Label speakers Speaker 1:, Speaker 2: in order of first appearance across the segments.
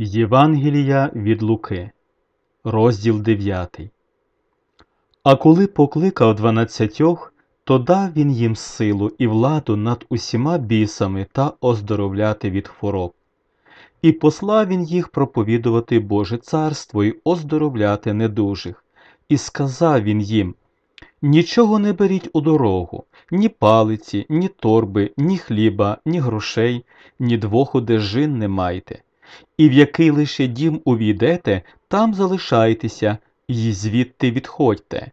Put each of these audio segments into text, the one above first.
Speaker 1: Євангелія від Луки, розділ 9. А коли покликав дванадцятьох, то дав він їм силу і владу над усіма бісами та оздоровляти від хвороб. І послав він їх проповідувати Боже царство і оздоровляти недужих. І сказав він їм: Нічого не беріть у дорогу, ні палиці, ні торби, ні хліба, ні грошей, ні двох одежин не майте. І в який лише дім увійдете, там залишайтеся, і звідти відходьте.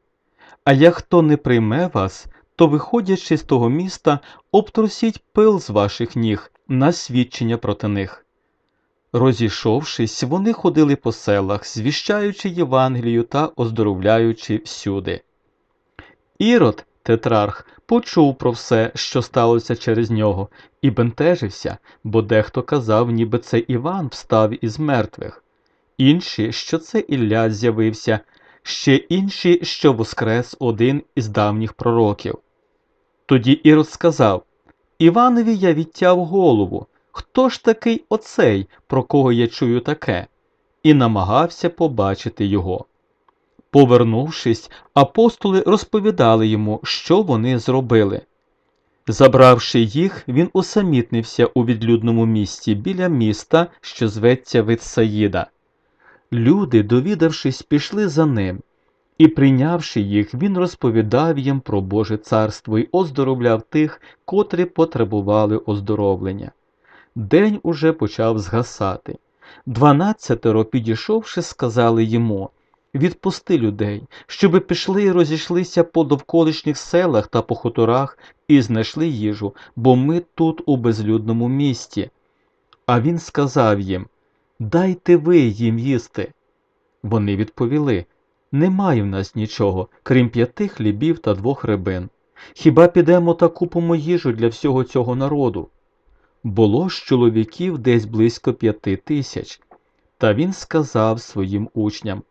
Speaker 1: А як хто не прийме вас, то, виходячи з того міста, обтрусіть пил з ваших ніг на свідчення проти них. Розійшовшись, вони ходили по селах, звіщаючи Євангелію та оздоровляючи всюди. Ірод, тетрарх, почув про все, що сталося через нього, і бентежився, бо дехто казав, ніби це Іван встав із мертвих, інші, що це Ілля з'явився, ще інші, що воскрес один із давніх пророків. Тоді Ірод сказав Іванові я відтяв голову. Хто ж такий оцей, про кого я чую таке? І намагався побачити його. Повернувшись, апостоли розповідали йому, що вони зробили. Забравши їх, він усамітнився у відлюдному місті біля міста, що зветься Витсаїда. Люди, довідавшись, пішли за ним, і, прийнявши їх, він розповідав їм про Боже царство і оздоровляв тих, котрі потребували оздоровлення. День уже почав згасати. Дванадцятеро, підійшовши, сказали йому Відпусти людей, щоби пішли і розійшлися по довколишніх селах та по хуторах і знайшли їжу, бо ми тут у безлюдному місті. А він сказав їм Дайте ви їм їсти. Вони відповіли Немає в нас нічого, крім п'яти хлібів та двох рибин. Хіба підемо та купимо їжу для всього цього народу? Було ж чоловіків десь близько п'яти тисяч. Та він сказав своїм учням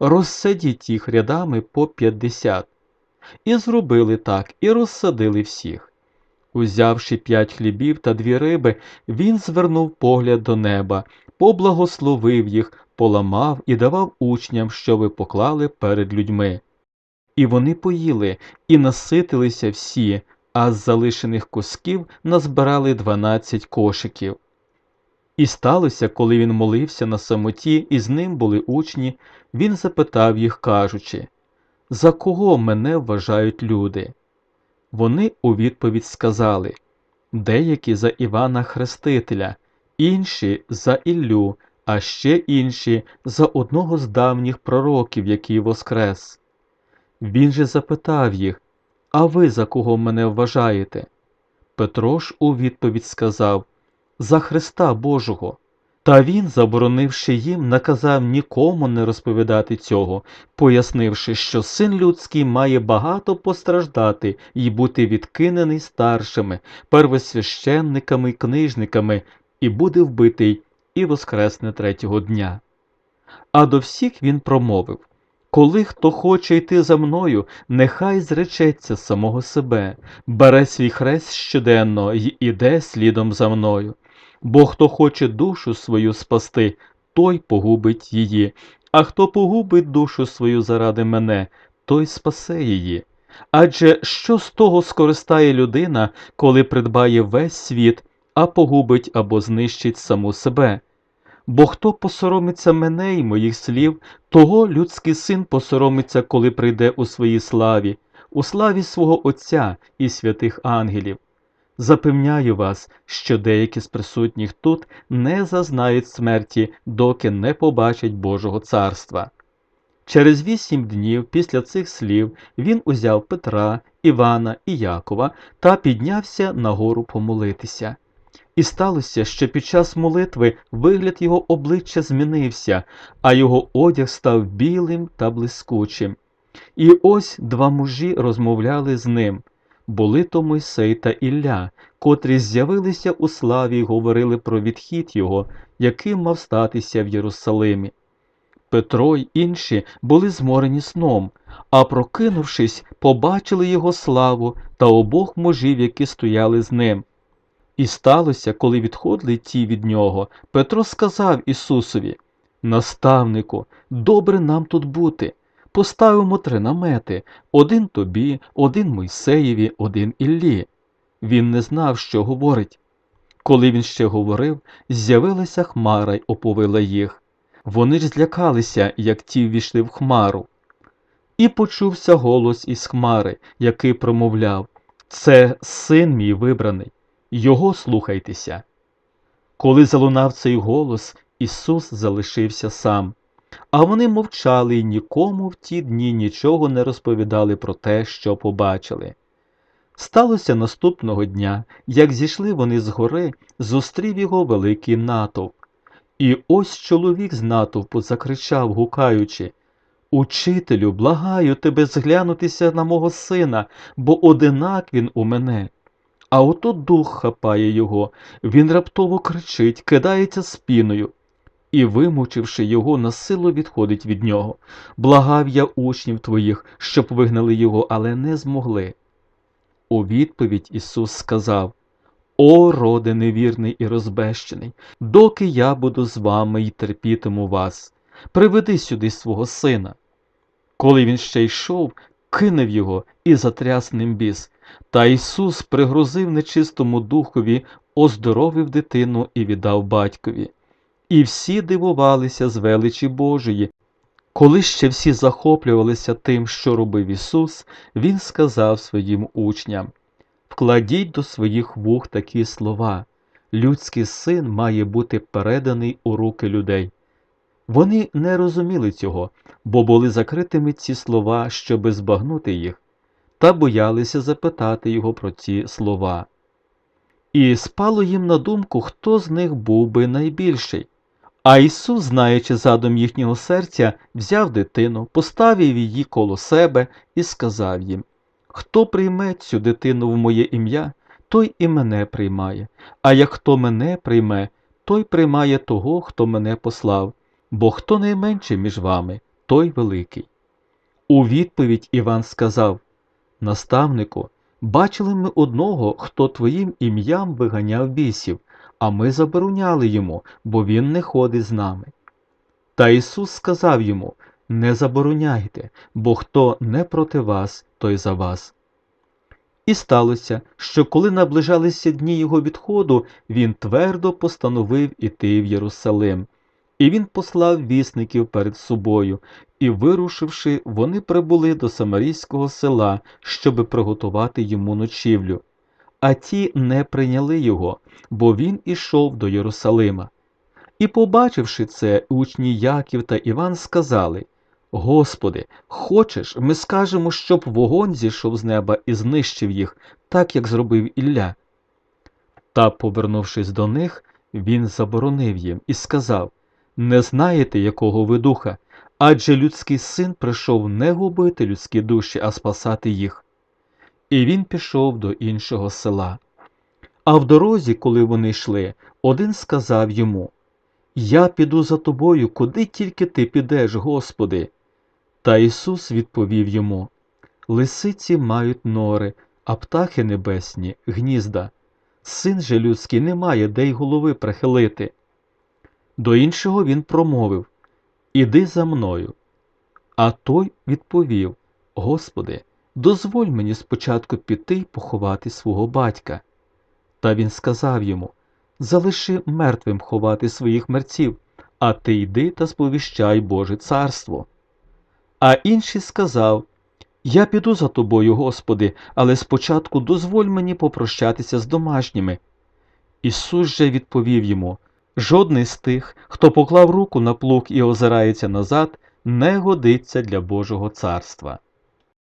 Speaker 1: Розсадіть їх рядами по п'ятдесят. І зробили так, і розсадили всіх. Узявши п'ять хлібів та дві риби, він звернув погляд до неба, поблагословив їх, поламав і давав учням, щоби поклали перед людьми. І вони поїли, і наситилися всі, а з залишених кусків назбирали дванадцять кошиків. І сталося, коли він молився на самоті, і з ним були учні, він запитав їх, кажучи За кого мене вважають люди? Вони у відповідь сказали деякі за Івана Хрестителя, інші за Іллю, а ще інші за одного з давніх пророків, який воскрес. Він же запитав їх А ви за кого мене вважаєте? Петро ж у відповідь сказав За Христа Божого. Та він, заборонивши їм, наказав нікому не розповідати цього, пояснивши, що син людський має багато постраждати і бути відкинений старшими, первосвященниками й книжниками, і буде вбитий і воскресне третього дня. А до всіх він промовив коли хто хоче йти за мною, нехай зречеться самого себе, бере свій хрест щоденно й іде слідом за мною. Бо хто хоче душу свою спасти, той погубить її, а хто погубить душу свою заради мене, той спасе її. Адже що з того скористає людина, коли придбає весь світ, а погубить або знищить саму себе? Бо хто посоромиться мене й моїх слів, того людський син посоромиться, коли прийде у своїй славі, у славі свого Отця і святих ангелів. Запевняю вас, що деякі з присутніх тут не зазнають смерті, доки не побачать Божого царства. Через вісім днів після цих слів він узяв Петра, Івана і Якова та піднявся на гору помолитися. І сталося, що під час молитви вигляд його обличчя змінився, а його одяг став білим та блискучим. І ось два мужі розмовляли з ним були то Мойсей та Ілля, котрі з'явилися у славі й говорили про відхід його, яким мав статися в Єрусалимі. Петро й інші були зморені сном, а прокинувшись, побачили його славу та обох мужів, які стояли з ним. І сталося, коли відходили ті від нього, Петро сказав Ісусові Наставнику, добре нам тут бути. Поставимо три намети один тобі, один Мойсеєві, один Іллі. Він не знав, що говорить. Коли він ще говорив, з'явилася хмара й оповила їх. Вони ж злякалися, як ті ввійшли в хмару. І почувся голос із хмари, який промовляв Це син мій вибраний, його слухайтеся. Коли залунав цей голос, Ісус залишився сам. А вони мовчали й нікому в ті дні нічого не розповідали про те, що побачили. Сталося наступного дня, як зійшли вони з гори, зустрів його великий натовп. І ось чоловік з натовпу закричав, гукаючи Учителю, благаю тебе зглянутися на мого сина, бо одинак він у мене. А ото дух хапає його, він раптово кричить, кидається спіною. І, вимучивши його, на силу відходить від нього. Благав я учнів твоїх, щоб вигнали його, але не змогли. У відповідь Ісус сказав О, роде невірний і розбещений, доки я буду з вами і терпітиму вас, приведи сюди свого сина. Коли він ще йшов, кинув його і затряс ним біс. Та Ісус пригрозив нечистому духові, оздоровив дитину і віддав батькові. І всі дивувалися з величі Божої. Коли ще всі захоплювалися тим, що робив Ісус, Він сказав своїм учням Вкладіть до своїх вух такі слова. Людський син має бути переданий у руки людей. Вони не розуміли цього, бо були закритими ці слова, щоби збагнути їх, та боялися запитати його про ці слова. І спало їм на думку, хто з них був би найбільший. А Ісус, знаючи задум їхнього серця, взяв дитину, поставив її коло себе і сказав їм Хто прийме цю дитину в моє ім'я, той і мене приймає, а як хто мене прийме, той приймає того, хто мене послав, бо хто найменший між вами, той великий. У відповідь Іван сказав Наставнику, бачили ми одного, хто твоїм ім'ям виганяв бісів, а ми забороняли йому, бо він не ходить з нами. Та Ісус сказав йому Не забороняйте, бо хто не проти вас, той за вас. І сталося, що коли наближалися дні його відходу, він твердо постановив іти в Єрусалим. І він послав вісників перед собою, і, вирушивши, вони прибули до самарійського села, щоби приготувати йому ночівлю. А ті не прийняли його, бо він ішов до Єрусалима. І, побачивши це, учні Яків та Іван сказали Господи, хочеш, ми скажемо, щоб вогонь зійшов з неба і знищив їх, так як зробив Ілля. Та, повернувшись до них, він заборонив їм і сказав Не знаєте, якого ви духа, адже людський син прийшов не губити людські душі, а спасати їх. І він пішов до іншого села. А в дорозі, коли вони йшли, один сказав йому Я піду за тобою, куди тільки ти підеш, Господи. Та Ісус відповів йому Лисиці мають нори, а птахи небесні гнізда. Син же людський не має де й голови прихилити. До іншого він промовив Іди за мною. А той відповів Господи, дозволь мені спочатку піти й поховати свого батька. Та він сказав йому Залиши мертвим ховати своїх мерців, а ти йди та сповіщай Боже царство. А інший сказав Я піду за тобою, Господи, але спочатку дозволь мені попрощатися з домашніми. Ісус же відповів йому Жодний з тих, хто поклав руку на плуг і озирається назад, не годиться для Божого царства.